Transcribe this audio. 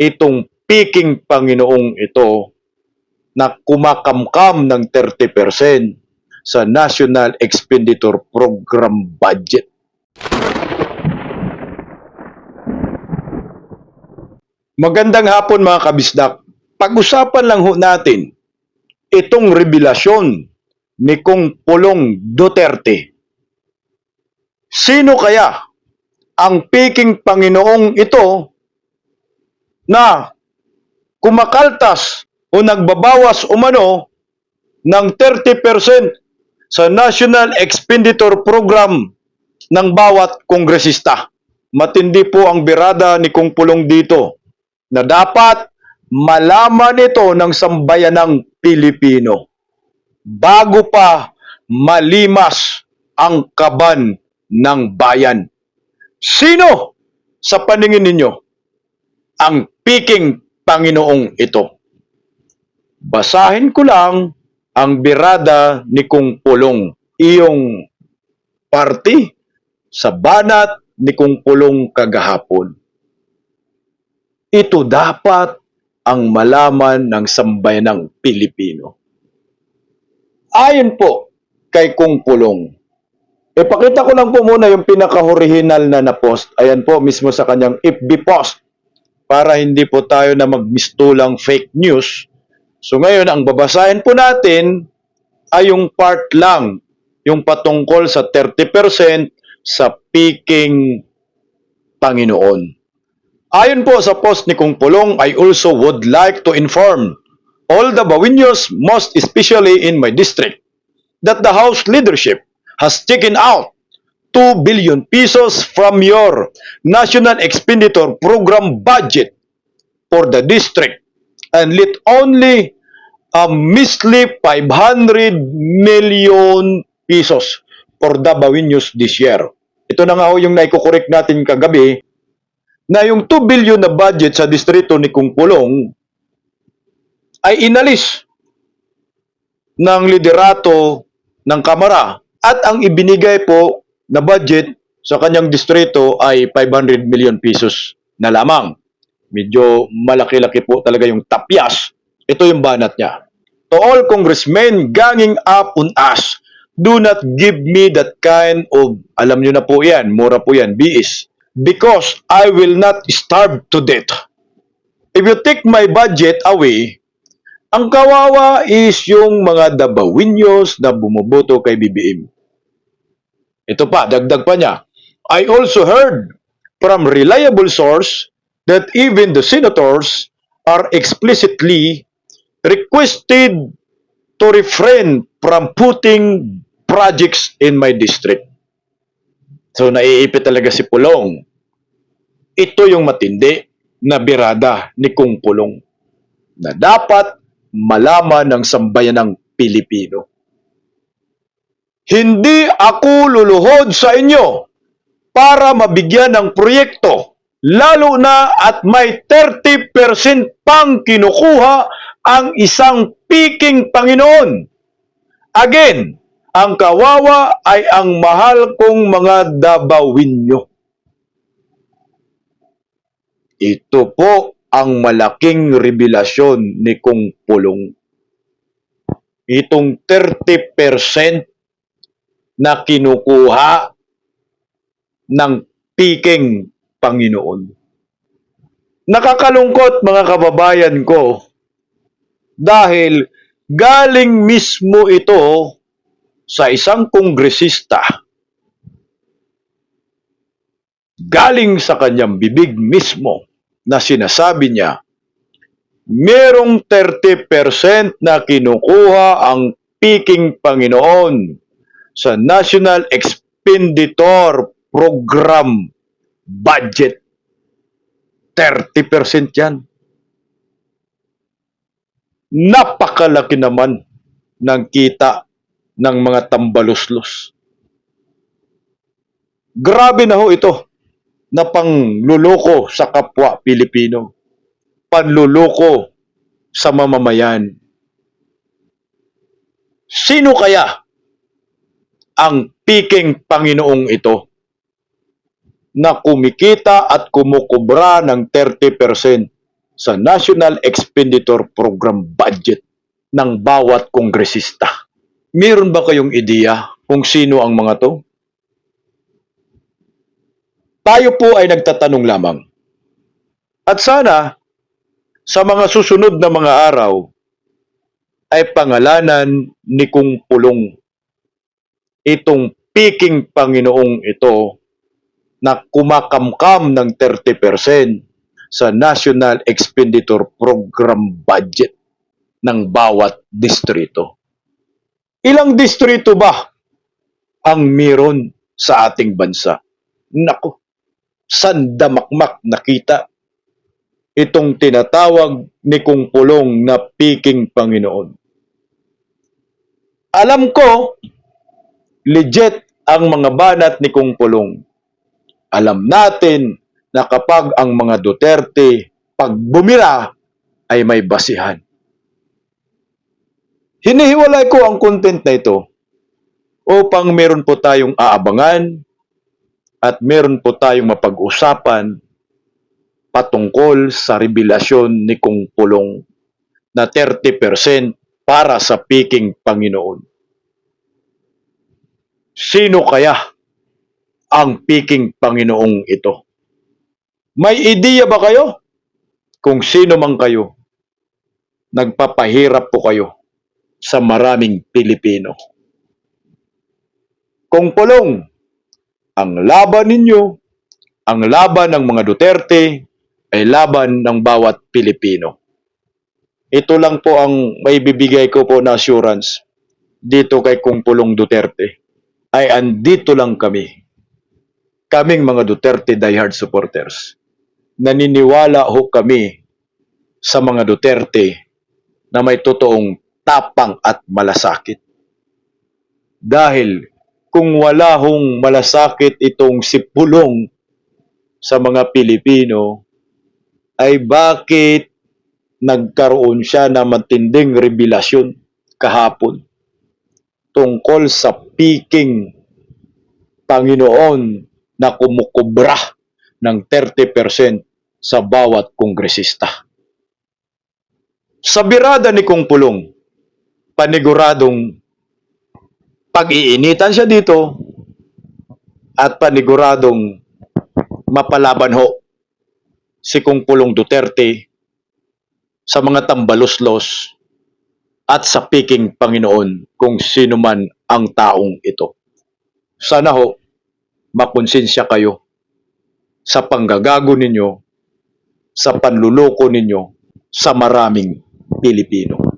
itong piking Panginoong ito na kumakamkam ng 30% sa National Expenditure Program budget. Magandang hapon mga kabisdak. Pag-usapan lang ho natin itong revelasyon ni Kong Pulong Duterte. Sino kaya ang piking Panginoong ito na kumakaltas o nagbabawas umano ng 30% sa National Expenditure Program ng bawat kongresista. Matindi po ang birada ni Kong Pulong dito na dapat malaman ito ng sambayanang Pilipino bago pa malimas ang kaban ng bayan. Sino sa paningin ninyo ang piking Panginoong ito? Basahin ko lang ang birada ni Kung Pulong, iyong party sa banat ni Kung Pulong kagahapon. Ito dapat ang malaman ng sambayanang Pilipino. Ayon po kay Kung Pulong, ipakita ko lang po muna yung pinaka-original na na-post. Ayan po mismo sa kanyang FB post para hindi po tayo na magmistulang fake news. So ngayon, ang babasahin po natin ay yung part lang, yung patungkol sa 30% sa peaking Panginoon. Ayon po sa post ni Kung Pulong, I also would like to inform all the Bawinyos, most especially in my district, that the House leadership has taken out 2 billion pesos from your National Expenditure Program budget for the district and let only a measly 500 million pesos for the Bawinyos this year. Ito na nga ho yung naikukorek natin kagabi na yung 2 billion na budget sa distrito ni Kung Pulong ay inalis ng liderato ng Kamara at ang ibinigay po na budget sa kanyang distrito ay 500 million pesos na lamang. Medyo malaki-laki po talaga yung tapyas. Ito yung banat niya. To all congressmen ganging up on us, do not give me that kind of, alam nyo na po yan, mura po yan, BS because I will not starve to death. If you take my budget away, ang kawawa is yung mga Dabawinyos na bumuboto kay BBM. Ito pa, dagdag pa niya. I also heard from reliable source that even the senators are explicitly requested to refrain from putting projects in my district. So naiipit talaga si Pulong. Ito yung matindi na birada ni Kung Pulong na dapat malaman ng sambayan ng Pilipino. Hindi ako luluhod sa inyo para mabigyan ng proyekto lalo na at may 30% pang kinukuha ang isang piking Panginoon. Again, ang kawawa ay ang mahal kong mga dabawinyo. Ito po ang malaking revelasyon ni Kung Pulong. Itong 30% na kinukuha ng piking Panginoon. Nakakalungkot mga kababayan ko dahil galing mismo ito sa isang kongresista galing sa kanyang bibig mismo na sinasabi niya merong 30% na kinukuha ang piking Panginoon sa National Expenditure Program budget. 30% yan. Napakalaki naman ng kita ng mga tambaluslos. Grabe na ho ito na pangluloko sa kapwa Pilipino. Panluloko sa mamamayan. Sino kaya ang piking Panginoong ito na kumikita at kumukubra ng 30% sa National Expenditure Program budget ng bawat kongresista. Meron ba kayong ideya kung sino ang mga to? Tayo po ay nagtatanong lamang. At sana, sa mga susunod na mga araw, ay pangalanan ni Kung Pulong itong piking Panginoong ito na kumakamkam ng 30% sa National Expenditure Program budget ng bawat distrito. Ilang distrito ba ang meron sa ating bansa? Nako, sandamakmak nakita itong tinatawag ni Kung Pulong na piking Panginoon. Alam ko, legit ang mga banat ni Kung Pulong. Alam natin na kapag ang mga Duterte pag bumira ay may basihan. Hinihiwalay ko ang content na ito upang meron po tayong aabangan at meron po tayong mapag-usapan patungkol sa revelasyon ni Kung Pulong na 30% para sa piking Panginoon. Sino kaya ang piking Panginoong ito? May ideya ba kayo? Kung sino man kayo, nagpapahirap po kayo sa maraming Pilipino. Kung pulong, ang laban ninyo, ang laban ng mga Duterte, ay laban ng bawat Pilipino. Ito lang po ang may bibigay ko po na assurance dito kay Kung Pulong Duterte. Ay andito lang kami. Kaming mga Duterte diehard supporters. Naniniwala ho kami sa mga Duterte na may totoong tapang at malasakit. Dahil kung wala hong malasakit itong si Pulong sa mga Pilipino, ay bakit nagkaroon siya ng matinding revelasyon kahapon tungkol sa piking Panginoon na kumukubra ng 30% sa bawat kongresista. Sa birada ni Kung Pulong, paniguradong pag-iinitan siya dito at paniguradong mapalaban ho si Kung Pulong Duterte sa mga tambaluslos at sa piking Panginoon kung sino man ang taong ito. Sana ho, makonsensya kayo sa panggagago ninyo, sa panluloko ninyo sa maraming Pilipino.